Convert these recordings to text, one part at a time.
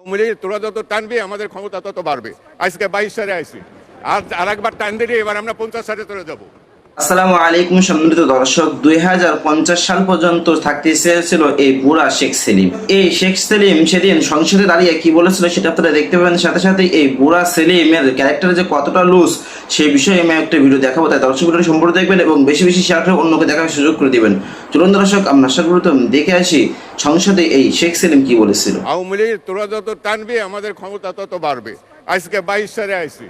আওয়ামী তোরা যত টানবি, আমাদের ক্ষমতা তত বাড়বে। আজকে বাইশ সালে আইসি। আর আরেকবার টান দিলে, এবার আমরা পঞ্চাশ সালে চলে যাব। আসসালামু আলাইকুম সম্মানিত দর্শক, দুই হাজার পঞ্চাশ সাল পর্যন্ত থাকতে চেয়েছিল এই বুড়া শেখ সেলিম। এই শেখ সেলিম সেদিন সংসদে দাঁড়িয়ে কি বলেছিল সেটা আপনারা দেখতে পাবেন। সাথে সাথে এই বুড়া সেলিমের ক্যারেক্টার যে কতটা লুজ সেই বিষয়ে আমি একটা ভিডিও দেখাবো। তাই দর্শক ভিডিও সম্পূর্ণ দেখবেন এবং বেশি বেশি শেয়ার করে অন্যকে দেখার সুযোগ করে দিবেন। চলুন দর্শক, আমরা সর্বপ্রথম দেখে আসি সংসদে এই শেখ সেলিম কি বলেছিল। আওয়ামী লীগ, তোরা যত টানবি, আমাদের ক্ষমতা তত বাড়বে। আজকে বাইশ সালে আইসি।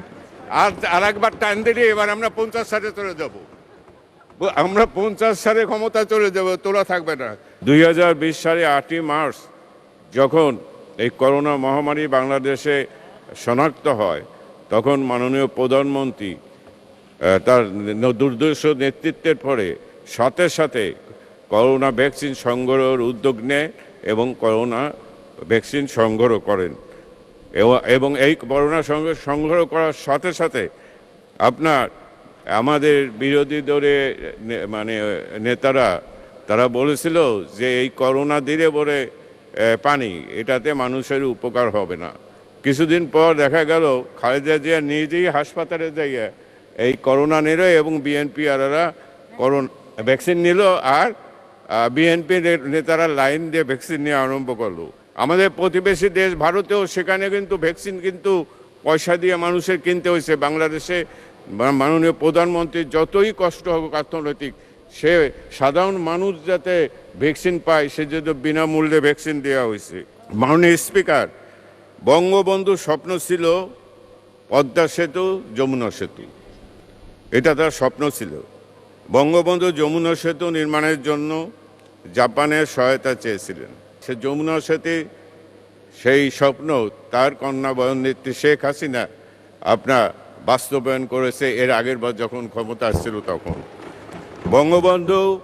আর আর একবার টান দিলে, এবার আমরা পঞ্চাশ সালে চলে যাব। আমরা পঞ্চাশ সালে ক্ষমতা চলে যাব, তোরা থাকবে না। দুই হাজার বিশ সালে আটই মার্চ, যখন এই করোনা মহামারী বাংলাদেশে শনাক্ত হয়, তখন মাননীয় প্রধানমন্ত্রী তার দুর্দর্শ নেতৃত্বের পরে সাথে সাথে করোনা ভ্যাকসিন সংগ্রহের উদ্যোগ নেয় এবং করোনা ভ্যাকসিন সংগ্রহ করেন। এবং এই করোনা সংগ্রহ সংগ্রহ করার সাথে সাথে আপনার আমাদের বিরোধী দলে মানে নেতারা, তারা বলেছিল যে এই করোনা দিলে বলে পানি, এটাতে মানুষের উপকার হবে না। কিছুদিন পর দেখা গেল, খালেদা জিয়া নিজেই হাসপাতালে যাইয়া এই করোনা নিল এবং বিএনপি আরারা করোনা, ভ্যাকসিন নিল আর বিএনপি নেতারা লাইন দিয়ে ভ্যাকসিন নিয়ে আরম্ভ করল। আমাদের প্রতিবেশী দেশ ভারতেও সেখানে কিন্তু ভ্যাকসিন কিন্তু পয়সা দিয়ে মানুষের কিনতে হয়েছে। বাংলাদেশে মাননীয় প্রধানমন্ত্রী যতই কষ্ট হোক অর্থনৈতিক, সে সাধারণ মানুষ যাতে ভ্যাকসিন পায় সেজন্য বিনামূল্যে ভ্যাকসিন দেওয়া হয়েছে। মাননীয় স্পিকার বঙ্গবন্ধুর স্বপ্ন ছিল পদ্মা সেতু, যমুনা সেতু। এটা তার স্বপ্ন ছিল। বঙ্গবন্ধু যমুনা সেতু নির্মাণের জন্য জাপানের সহায়তা চেয়েছিলেন। সে যমুনা সেতু, সেই স্বপ্ন তার কন্যা বয়নেত্রী শেখ হাসিনা, আপনার বাস্তবায়ন করেছে, এর আগের বার যখন ক্ষমতা আসছিল তখন। বঙ্গবন্ধু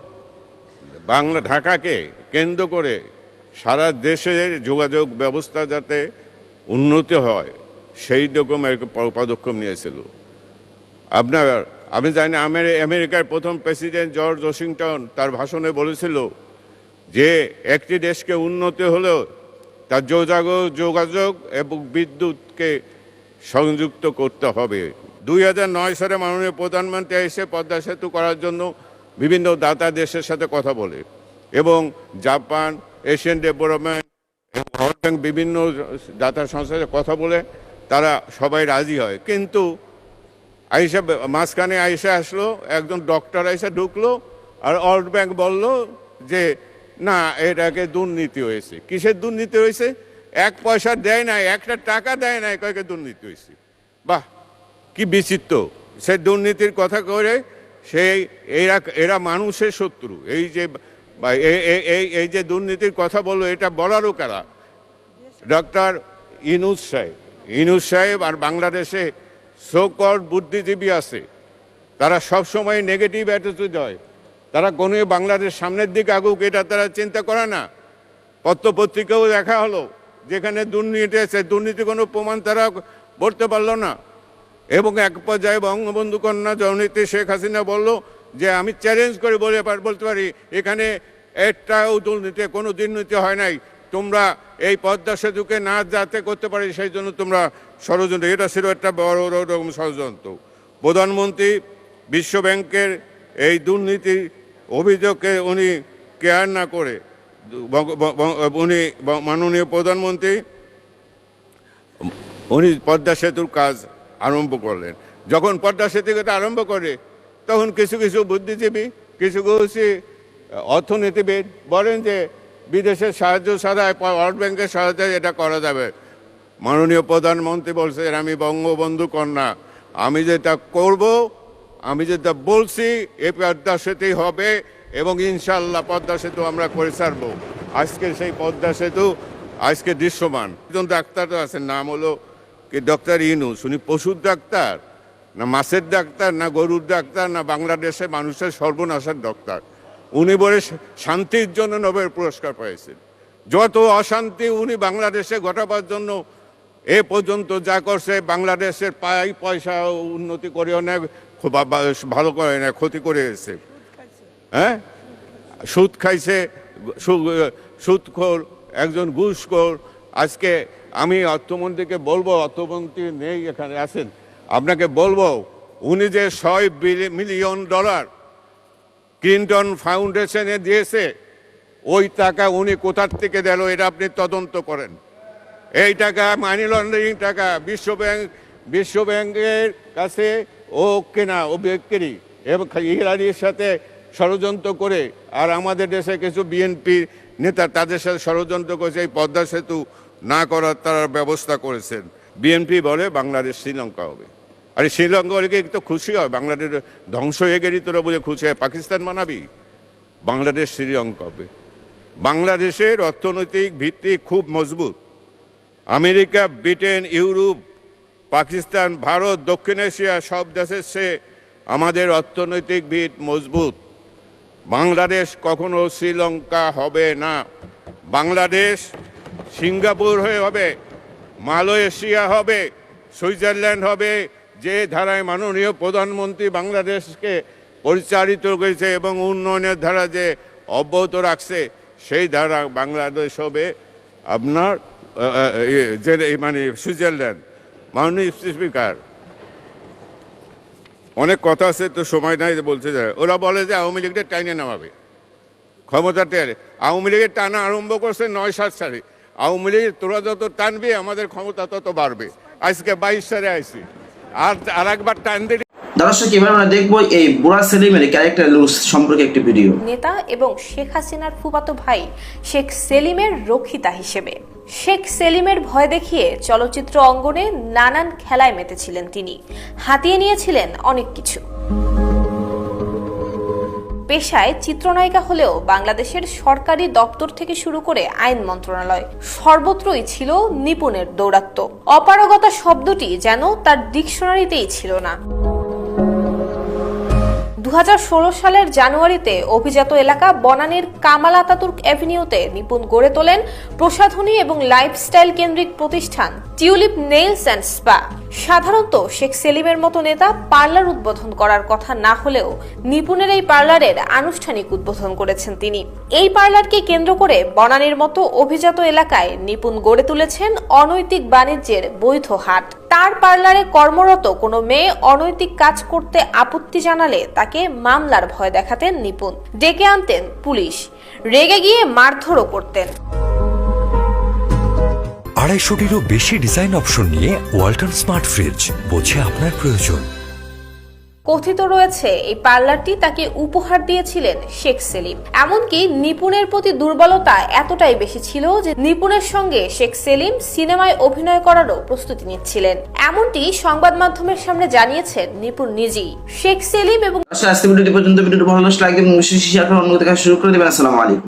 বাংলা, ঢাকাকে কেন্দ্র করে সারা দেশের যোগাযোগ ব্যবস্থা যাতে উন্নতি হয়, সেই রকম পদক্ষেপ নিয়েছিল। আপনার, আমি জানি আমেরি- আমেরিকার প্রথম প্রেসিডেন্ট জর্জ ওয়াশিংটন তার ভাষণে বলেছিল যে, একটি দেশকে উন্নতি হলেও তার যোগাযোগ যোগাযোগ এবং বিদ্যুৎকে সংযুক্ত করতে হবে। দুই নয় সালে মাননীয় প্রধানমন্ত্রী এসে পদ্মা সেতু করার জন্য বিভিন্ন দাতা দেশের সাথে কথা বলে এবং জাপান, এশিয়ান ডেভেলপমেন্ট ব্যাংক বিভিন্ন দাতা সংস্থার সাথে কথা বলে তারা সবাই রাজি হয়। কিন্তু আইসা মাঝখানে আইসা আসলো, একজন ডক্টর আইসা ঢুকলো আর ওয়ার্ল্ড ব্যাংক বলল যে, না এটাকে দুর্নীতি হয়েছে। কিসের দুর্নীতি হয়েছে? এক পয়সা দেয় নাই, একটা টাকা দেয় নাই, কয়েকে দুর্নীতি হয়েছে। বাহ, কি বিচিত্র। সে দুর্নীতির কথা করে সেই এরা এরা মানুষের শত্রু। এই যে এই যে দুর্নীতির কথা বলল, এটা বলারও কারা? ডক্টর ইনুজ সাহেব। ইনুজ সাহেব আর বাংলাদেশে সোকর বুদ্ধিজীবী আছে। তারা সব সময় নেগেটিভ অ্যাটিটিউড হয়। তারা কোনো বাংলাদেশ সামনের দিকে আগুক, এটা তারা চিন্তা করে না। পত্রপত্রিকাও দেখা হলো। যেখানে দুর্নীতি আছে, দুর্নীতি কোনো প্রমাণ তারা করতে পারল না। এবং এক পর্যায়ে বঙ্গবন্ধু কন্যা জননীতি শেখ হাসিনা বলল যে, আমি চ্যালেঞ্জ করে বলে বলতে পারি, এখানে একটাও দুর্নীতি, কোনো দুর্নীতি হয় নাই। তোমরা এই পদ্মা সেতুকে না যাতে করতে পারি, সেই জন্য তোমরা ষড়যন্ত্র। এটা ছিল একটা বড় রকম ষড়যন্ত্র। প্রধানমন্ত্রী বিশ্ব ব্যাংকের এই দুর্নীতি অভিযোগকে উনি কেয়ার না করে উনি মাননীয় প্রধানমন্ত্রী, উনি পদ্মা সেতুর কাজ আরম্ভ করলেন। যখন পদ্মা সেতু কথা আরম্ভ করে, তখন কিছু কিছু বুদ্ধিজীবী, কিছু কিছু অর্থনীতিবিদ বলেন যে, বিদেশের সাহায্য ছাড়াই ওয়ার্ল্ড ব্যাংকের সহায়তায় এটা করা যাবে। মাননীয় প্রধানমন্ত্রী বলছেন আমি বঙ্গবন্ধু কন্যা। আমি যেটা করব, আমি যেটা বলছি এই পদ্মা সেতুই হবে এবং ইনশাল্লাহ পদ্মা সেতু আমরা করে ছাড়বো। আজকে সেই পদ্মা সেতু আজকে দৃশ্যমান। একজন ডাক্তার তো আছেন, নাম হলো কি ডক্টর ইনুস উনি পশুর ডাক্তার, না মাছের ডাক্তার, না গরুর ডাক্তার, না বাংলাদেশে মানুষের সর্বনাশের ডাক্তার। উনি বলে শান্তির জন্য নোবেল পুরস্কার পেয়েছেন যত অশান্তি উনি বাংলাদেশে ঘটাবার জন্য এ পর্যন্ত যা করছে, বাংলাদেশের পাই পয়সা উন্নতি নেয়, খুব ভালো করে নেয়, ক্ষতি করে এসেছে। হ্যাঁ? সুদ খাইছে সুদখোর, একজন ঘুষখোর। আজকে আমি অর্থমন্ত্রীকে বলব, অর্থমন্ত্রী নেই এখানে, আছেন। আপনাকে বলব, উনি যে ছয় মিলিয়ন ডলার ক্লিন্টন ফাউন্ডেশনে দিয়েছে, ওই টাকা উনি কোথার থেকে দিল, এটা আপনি তদন্ত করেন। এই টাকা, মানি লন্ডারিং টাকা, বিশ্ব ব্যাংক, বিশ্ব ব্যাংকের কাছে ও কেনা, ও বিক্রি। এবং ইরানির সাথে ষড়যন্ত্র করে আর আমাদের দেশে কিছু বিএনপি নেতা তাদের সাথে ষড়যন্ত্র করেছে এই পদ্মা সেতু না করার তারা ব্যবস্থা করেছেন। বিএনপি বলে বাংলাদেশ শ্রীলঙ্কা হবে। আর শ্রীলঙ্কা হলে কি তো খুশি হয়? বাংলাদেশ ধ্বংস হয়ে গেলি তোরা বলে খুশি হয়। পাকিস্তান মানাবি? বাংলাদেশ শ্রীলঙ্কা হবে। বাংলাদেশের অর্থনৈতিক ভিত্তি খুব মজবুত। America, Britain, Europe, Pakistan, Bharat, দক্ষিণ এশিয়া সব দেশের সে আমাদের অর্থনৈতিক ভিত মজবুত। বাংলাদেশ কখনো শ্রীলঙ্কা হবে না। বাংলাদেশ সিঙ্গাপুর হয়ে হবে, মালয়েশিয়া হবে, সুইজারল্যান্ড হবে, যে ধারায় মাননীয় প্রধানমন্ত্রী বাংলাদেশকে পরিচালিত করেছে এবং উন্নয়নের ধারা যে অব্যাহত রাখছে, সেই ধারা বাংলাদেশ হবে। আপনার যে মানে সুইজারল্যান্ড, মাননীয় স্পিকার অনেক কথা আছে তো সময় নাই বলতে যায় ওরা বলে যে আওয়ামী লীগটা টাইনে নামাবে ক্ষমতাতে আওয়ামী লীগের টানা আরম্ভ করছে নয় সাত সালে। আওয়ামী লীগ তোরা যত টানবে আমাদের ক্ষমতা তত বাড়বে। আজকে বাইশ সালে আইসি। আর আর একবার টান দিলে দর্শক এবার আমরা দেখব এই বুড়া সেলিমের ক্যারেক্টার লুজ সম্পর্কে একটি ভিডিও নেতা এবং শেখ হাসিনার ফুফাতো ভাই শেখ সেলিমের রক্ষিতা হিসেবে। শেখ সেলিমের ভয় দেখিয়ে চলচ্চিত্র অঙ্গনে নানান খেলায় মেতেছিলেন তিনি। হাতিয়ে নিয়েছিলেন অনেক কিছু। পেশায় চিত্রনায়িকা হলেও বাংলাদেশের সরকারি দপ্তর থেকে শুরু করে আইন মন্ত্রণালয় সর্বত্রই ছিল নিপুণের দৌরাত্ম্য। অপারগতা শব্দটি যেন তার ডিকশনারিতেই ছিল না। দুহাজার ষোলো সালের জানুয়ারিতে অভিজাত এলাকা বনানীর কামাল আতাতুর্ক অ্যাভিনিউতে নিপুণ গড়ে তোলেন প্রসাধনী এবং লাইফস্টাইল কেন্দ্রিক প্রতিষ্ঠান টিউলিপ নেইলস অ্যান্ড স্পা। সাধারণত শেখ সেলিমের মতো নেতা পার্লার উদ্বোধন করার কথা না হলেও নিপুণের এই পার্লারের আনুষ্ঠানিক উদ্বোধন করেছেন তিনি। এই পার্লারকে কেন্দ্র করে বনানীর মতো অভিজাত এলাকায় নিপুণ গড়ে তুলেছেন অনৈতিক বাণিজ্যের বৈধ হাট। তার পার্লারে কর্মরত কোনো মেয়ে অনৈতিক কাজ করতে আপত্তি জানালে তাকে মামলার ভয় দেখাতেন নিপুণ। ডেকে আনতেন পুলিশ। রেগে গিয়ে মারধরও করতেন। আড়াইশোটিরও বেশি ডিজাইন অপশন নিয়ে ওয়াল্টন স্মার্ট ফ্রিজ, বোঝে আপনার প্রয়োজন। কথিত রয়েছে, এই পার্লারটি তাকে উপহার দিয়েছিলেন শেখ সেলিম। এমনকি নিপুণের প্রতি দুর্বলতা এতটাই বেশি ছিল যে নিপুণের সঙ্গে শেখ সেলিম সিনেমায় অভিনয় করারও প্রস্তুতি নিচ্ছিলেন। এমনটি সংবাদ মাধ্যমের সামনে জানিয়েছেন নিপুণ নিজেই। শেখ সেলিম এবং দর্শক আজকে ভিডিওটি পর্যন্ত, ভিডিওটি ভালো লাগলে এবং শেয়ার করে অন্য শুরু করে দেবেন। আসসালামু আলাইকুম।